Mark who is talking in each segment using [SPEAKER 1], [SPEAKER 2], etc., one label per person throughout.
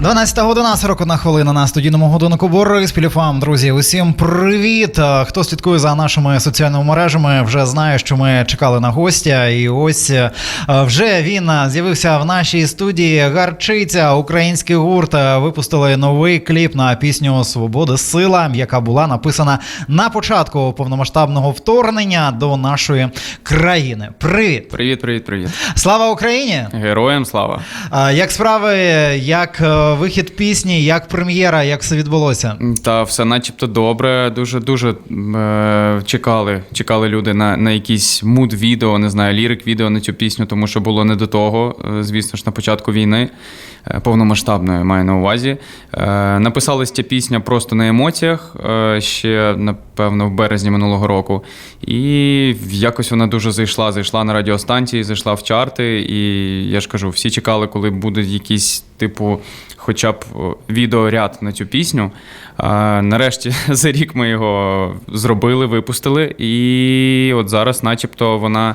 [SPEAKER 1] 12 година 41 хвилина на студійному годиннику Борис Піліфам. Друзі, усім привіт! Е, Хто слідкує за нашими соціальними мережами, вже знає, що ми чекали на гостя. І ось е, вже він е, з'явився в нашій студії. Гарчиця, український гурт, випустили новий кліп на пісню Свобода Сила, яка була написана на початку повномасштабного вторгнення до нашої країни. Привіт!
[SPEAKER 2] Привіт, привіт, привіт.
[SPEAKER 1] Слава Україні!
[SPEAKER 2] Героям слава.
[SPEAKER 1] Як справи, як вихід пісні, як прем'єра, як все відбулося?
[SPEAKER 2] Та все начебто добре. Дуже дуже е, чекали. Чекали люди на, на якийсь муд відео, не знаю, лірик відео на цю пісню, тому що було не до того. е, Звісно ж, на початку війни е, повномасштабної маю на увазі. Е, написалась ця пісня просто на емоціях е, ще напевно в березні минулого року. І якось вона дуже зайшла. Зайшла на радіостанції, зайшла в чарти. І я ж кажу, всі чекали, коли буде якийсь типу. Хоча б відеоряд на цю пісню. Нарешті за рік ми його зробили, випустили, і от зараз, начебто, вона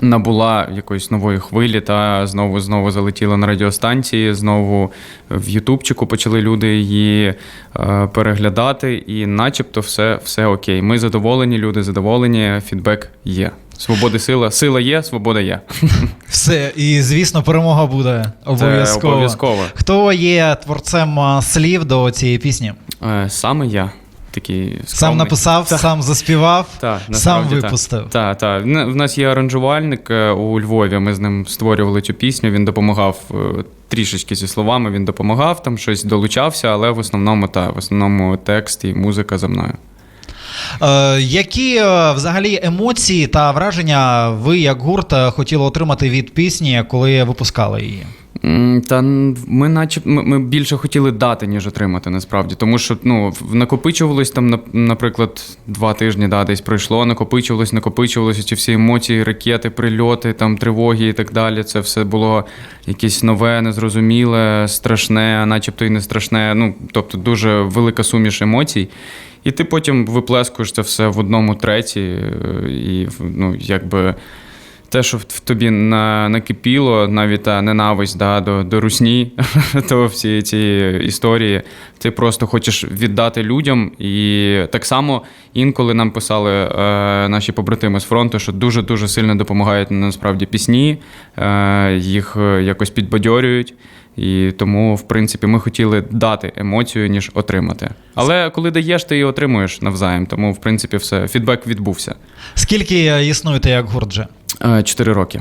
[SPEAKER 2] набула якоїсь нової хвилі, та знову знову залетіла на радіостанції, знову в Ютубчику почали люди її е, переглядати, і начебто все, все окей. Ми задоволені, люди задоволені, фідбек є. Свободи сила, сила є, свобода є.
[SPEAKER 1] Все, і звісно, перемога буде обов'язково.
[SPEAKER 2] обов'язково.
[SPEAKER 1] Хто є творцем а, слів до цієї пісні?
[SPEAKER 2] Е, Саме я. Такий
[SPEAKER 1] Сам
[SPEAKER 2] скромний.
[SPEAKER 1] написав, сам заспівав,
[SPEAKER 2] Так,
[SPEAKER 1] сам
[SPEAKER 2] насправді,
[SPEAKER 1] випустив.
[SPEAKER 2] Так, так. В нас є аранжувальник е, у Львові. Ми з ним створювали цю пісню. Він допомагав е, трішечки зі словами. Він допомагав, там щось долучався, але в основному та в основному текст і музика за мною.
[SPEAKER 1] Е, які е, взагалі емоції та враження ви, як гурт, е, хотіли отримати від пісні, коли випускали її?
[SPEAKER 2] Та ми, наче ми, більше хотіли дати, ніж отримати, насправді. Тому що ну, накопичувалось там, наприклад, два тижні да, десь пройшло, накопичувалось, накопичувалося ці всі емоції, ракети, прильоти, там, тривоги і так далі. Це все було якесь нове, незрозуміле, страшне, начебто і не страшне. Ну, тобто дуже велика суміш емоцій. І ти потім виплескуєш це все в одному треті, е, і ну, якби те, що в тобі на, накипіло, навіть та ненависть да, до до русні, то всі ці історії, ти просто хочеш віддати людям. І так само інколи нам писали е, наші побратими з фронту, що дуже-дуже сильно допомагають насправді пісні, е, їх е, якось підбадьорюють. І тому, в принципі, ми хотіли дати емоцію, ніж отримати. Але коли даєш, ти і отримуєш навзаєм. Тому, в принципі, все фідбек відбувся.
[SPEAKER 1] Скільки е, існуєте як гурт же?
[SPEAKER 2] Е, чотири роки.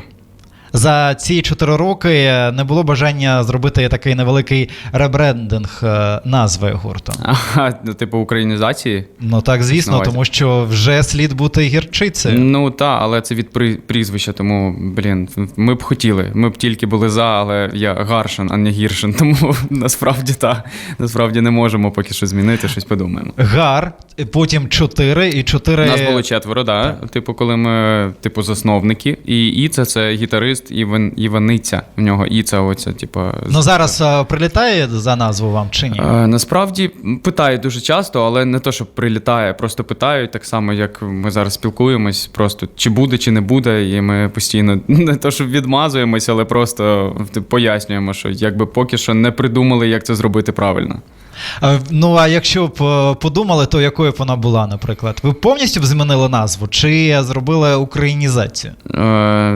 [SPEAKER 1] За ці чотири роки не було бажання зробити такий невеликий ребрендинг е, назви гурту.
[SPEAKER 2] Ага, ну, типу українізації.
[SPEAKER 1] Ну так, звісно,
[SPEAKER 2] Існувати.
[SPEAKER 1] тому що вже слід бути гірчицею.
[SPEAKER 2] Ну так, але це від прізвища, тому блін, ми б хотіли. Ми б тільки були за, але я Гаршин, а не гіршин. Тому насправді так. Насправді не можемо поки що змінити, щось подумаємо.
[SPEAKER 1] Гар, потім чотири і чотири.
[SPEAKER 2] Нас було четверо, да. Типу, коли ми, типу, засновники. І Іца це гітарист Іван, Іваниця. В нього Іца, оця, типу.
[SPEAKER 1] Ну зараз е, прилітає за назву вам чи ні?
[SPEAKER 2] Е, Насправді питають дуже часто, але не то, що прилітає, просто питають так само, як ми зараз спілкуємось, просто чи буде, чи не буде. І ми постійно не то, що відмазуємось, але просто пояснюємо, що якби поки що не придумали, як це зробити правильно.
[SPEAKER 1] Е, Ну а якщо б е, подумали, то якою б вона була, наприклад? Ви повністю б змінили назву чи зробили українізацію?
[SPEAKER 2] Е,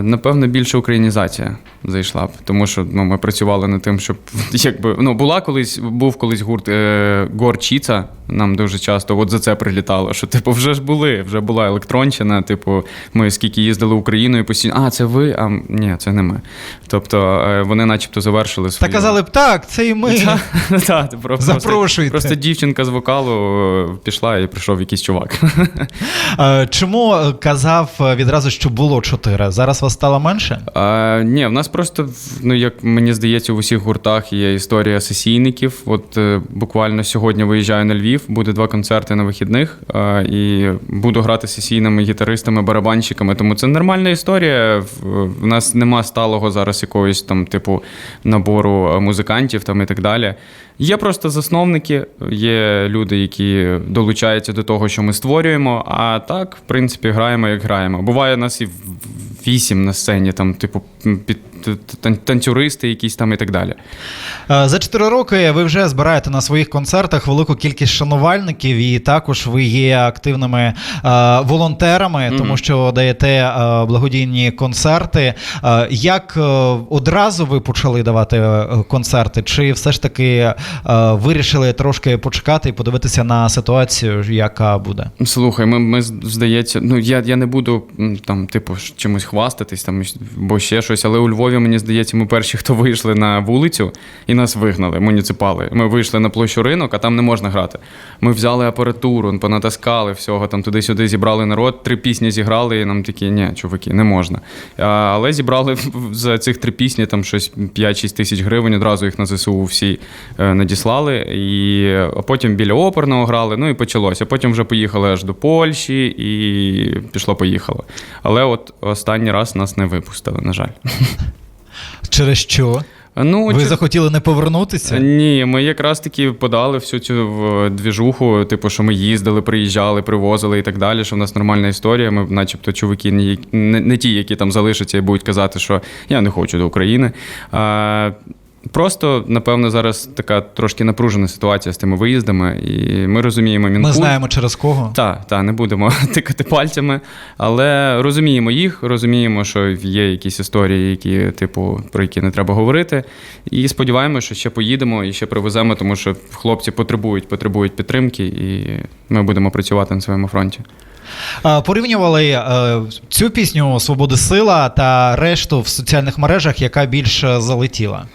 [SPEAKER 2] напевно, більше українізація зайшла б, тому що ну, ми працювали над тим, щоб якби ну була колись, був колись гурт е, Горчіца. Нам дуже часто от за це прилітало. Що типу, вже ж були, вже була електронщина. Типу, ми скільки їздили Україною постійно. А, це ви? А ні, це не ми. Тобто е, вони, начебто, завершили
[SPEAKER 1] Та казали б так, це і ми.
[SPEAKER 2] Та, ти про-
[SPEAKER 1] Запрошуйте.
[SPEAKER 2] Просто, просто дівчинка з вокалу е, пішла і прийшов якийсь чувак.
[SPEAKER 1] Е, Чому казав відразу, що було чотири? Зараз вас стало менше?
[SPEAKER 2] А, ні, в нас просто, ну як мені здається, в усіх гуртах є історія сесійників. От буквально сьогодні виїжджаю на Львів. Львів. Буде два концерти на вихідних. е, І буду грати сесійними гітаристами, барабанщиками. Тому це нормальна історія. В- нас нема сталого зараз якогось там, типу, набору е, музикантів там і так далі. Є просто засновники, є люди, які долучаються до того, що ми створюємо. А так, в принципі, граємо як граємо. Буває нас і вісім на сцені, там, типу, під танцюристи якісь там і так далі.
[SPEAKER 1] Е, За 4 роки ви вже збираєте на своїх концертах велику кількість шанувальників, і також ви є активними е, волонтерами, тому що даєте е, благодійні концерти. Як одразу ви почали давати концерти, чи все ж таки вирішили трошки почекати і подивитися на ситуацію, яка буде?
[SPEAKER 2] Слухай, ми, ми здається, ну я, я не буду там, типу, чимось хвастатись, там бо ще щось, але у Львові, мені здається, ми перші, хто вийшли на вулицю і нас вигнали, муніципали. Ми вийшли на площу ринок, а там не можна грати. Ми взяли апаратуру, понатаскали всього, там туди-сюди зібрали народ, три пісні зіграли, і нам такі, ні, чуваки, не можна. Але зібрали за цих три пісні там щось 5-6 тисяч гривень, одразу їх на ЗСУ всі е, надіслали. І потім біля оперного грали, ну і почалося. Потім вже поїхали аж до Польщі і пішло-поїхало. Але от останній раз нас не випустили, на жаль.
[SPEAKER 1] Через що?
[SPEAKER 2] Ну,
[SPEAKER 1] Ви
[SPEAKER 2] чи-
[SPEAKER 1] захотіли не повернутися?
[SPEAKER 2] Ні, ми якраз таки подали всю цю двіжуху, типу, що ми їздили, приїжджали, привозили і так далі, що в нас нормальна історія. Ми, начебто, чуваки, не, не, не ті, які там залишаться і будуть казати, що я не хочу до України. А, Просто, напевно, зараз така трошки напружена ситуація з тими виїздами, і ми розуміємо
[SPEAKER 1] Ми знаємо через кого.
[SPEAKER 2] Так, та, не будемо тикати пальцями, але розуміємо їх, розуміємо, що є якісь історії, які, типу, про які не треба говорити. І сподіваємося, що ще поїдемо і ще привеземо, тому що хлопці потребують, потребують підтримки, і ми будемо працювати на своєму фронті.
[SPEAKER 1] Порівнювали е, цю пісню Свободи сила та решту в соціальних мережах, яка більше залетіла.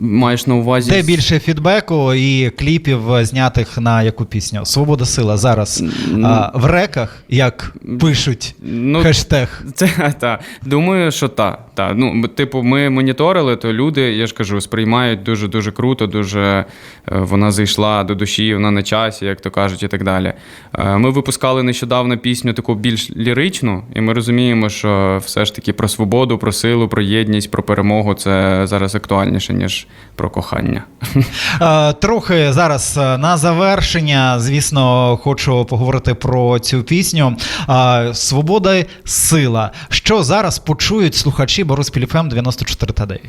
[SPEAKER 2] Маєш на увазі.
[SPEAKER 1] Де більше фідбеку і кліпів, е, знятих на яку пісню? Свобода сила зараз
[SPEAKER 2] Ну,
[SPEAKER 1] а, в реках, як пишуть
[SPEAKER 2] ну,
[SPEAKER 1] хештег.
[SPEAKER 2] Це та думаю, що та. Та. Ну, типу, ми моніторили, то люди, я ж кажу, сприймають дуже дуже круто, дуже е, вона зайшла до душі, вона на часі, як то кажуть, і так далі. Е, Ми випускали нещодавно пісню таку більш ліричну, і ми розуміємо, що все ж таки про свободу, про силу, про єдність, про перемогу це зараз актуальніше, ніж про кохання.
[SPEAKER 1] Е, Трохи зараз на завершення, звісно, хочу поговорити про цю пісню. Свобода сила. Що зараз почують слухачі Бориспіль ФМ 94 та 9?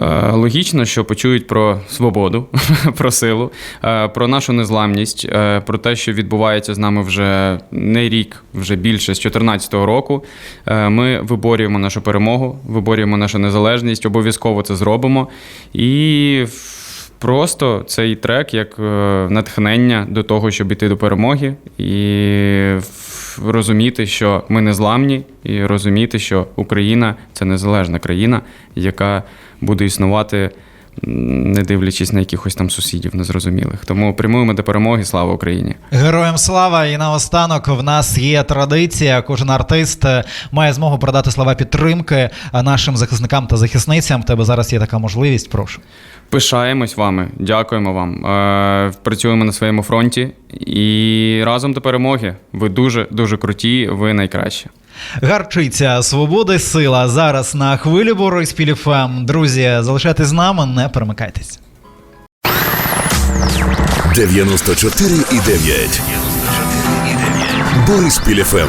[SPEAKER 2] Е, Логічно, що почують про свободу, про силу, е, про нашу незламність, е, про те, що відбувається з нами вже не рік, вже більше з 2014 року. Ми виборюємо нашу перемогу, виборюємо нашу незалежність, обов'язково це зробимо. І просто цей трек як натхнення до того, щоб іти до перемоги, і в- розуміти, що ми незламні, і розуміти, що Україна це незалежна країна, яка буде існувати, не дивлячись на якихось там сусідів незрозумілих. Тому прямуємо до перемоги. Слава Україні!
[SPEAKER 1] Героям слава! І наостанок в нас є традиція. Кожен артист е, має змогу передати слова підтримки е, нашим захисникам та захисницям. В тебе зараз є така можливість. Прошу.
[SPEAKER 2] Пишаємось вами, дякуємо вам. Е, працюємо на своєму фронті і разом до перемоги. Ви дуже дуже круті, ви найкращі.
[SPEAKER 1] Гарчиця свободи, сила зараз на хвилі Бориспіль ФМ. Друзі, залишайтесь з нами, не перемикайтесь.
[SPEAKER 3] 94,9. Бориспіль ФМ.